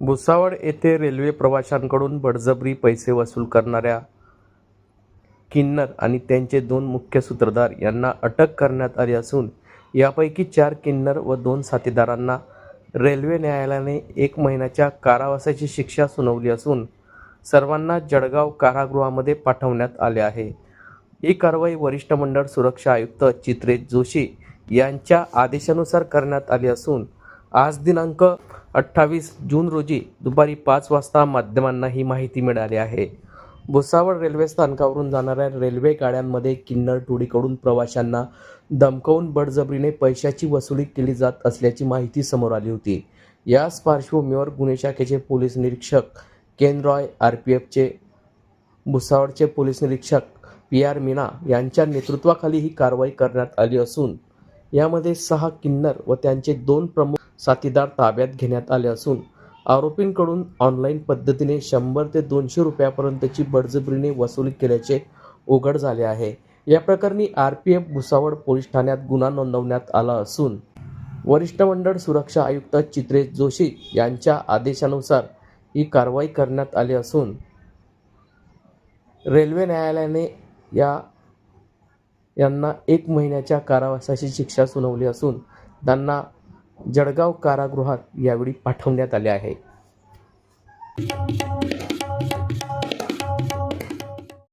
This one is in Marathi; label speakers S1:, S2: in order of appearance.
S1: भुसावळ येथे रेल्वे प्रवाशांकडून बळजबरी पैसे वसूल करणाऱ्या किन्नर आणि त्यांचे दोन मुख्य सूत्रधार यांना अटक करण्यात आली असून यापैकी चार किन्नर व दोन साथीदारांना रेल्वे न्यायालयाने एक महिन्याच्या कारावासाची शिक्षा सुनावली असून सर्वांना जळगाव कारागृहामध्ये पाठवण्यात आले आहे. ही कारवाई वरिष्ठ मंडळ सुरक्षा आयुक्त चित्रेश जोशी यांच्या आदेशानुसार करण्यात आली असून आज दिनांक अठ्ठावीस जून रोजी दुपारी पाच वाजता माध्यमांना ही माहिती मिळाली आहे. भुसावळ रेल्वे स्थानकावरून जाणाऱ्या रेल्वे गाड्यांमध्ये किन्नर टोळीकडून प्रवाशांना धमकावून बडजबरीने पैशाची वसुली केली जात असल्याची माहिती समोर आली होती. याच पार्श्वभूमीवर गुन्हे शाखेचे पोलीस निरीक्षक केन रॉय आर पी एफचे भुसावळचे पोलीस निरीक्षक पी आर मीना यांच्या नेतृत्वाखाली ही कारवाई करण्यात आली असून यामध्ये सहा किन्नर व त्यांचे दोन प्रमुख साथीदार ताब्यात घेण्यात आले असून आरोपींकडून ऑनलाईन पद्धतीने शंभर ते दोनशे रुपयापर्यंतची बडजबरीने वसुली केल्याचे उघड झाले आहे. या प्रकरणी R P F Bhusawal police ठाण्यात गुन्हा नोंदवण्यात आला असून वरिष्ठ मंडळ सुरक्षा आयुक्त चित्रेश जोशी यांच्या आदेशानुसार ही कारवाई करण्यात आली असून रेल्वे न्यायालयाने या यांना एक महिन्याच्या कारावासाची शिक्षा सुनावली असून त्यांना जळगाव कारागृहात यावेळी पाठवण्यात आले आहे.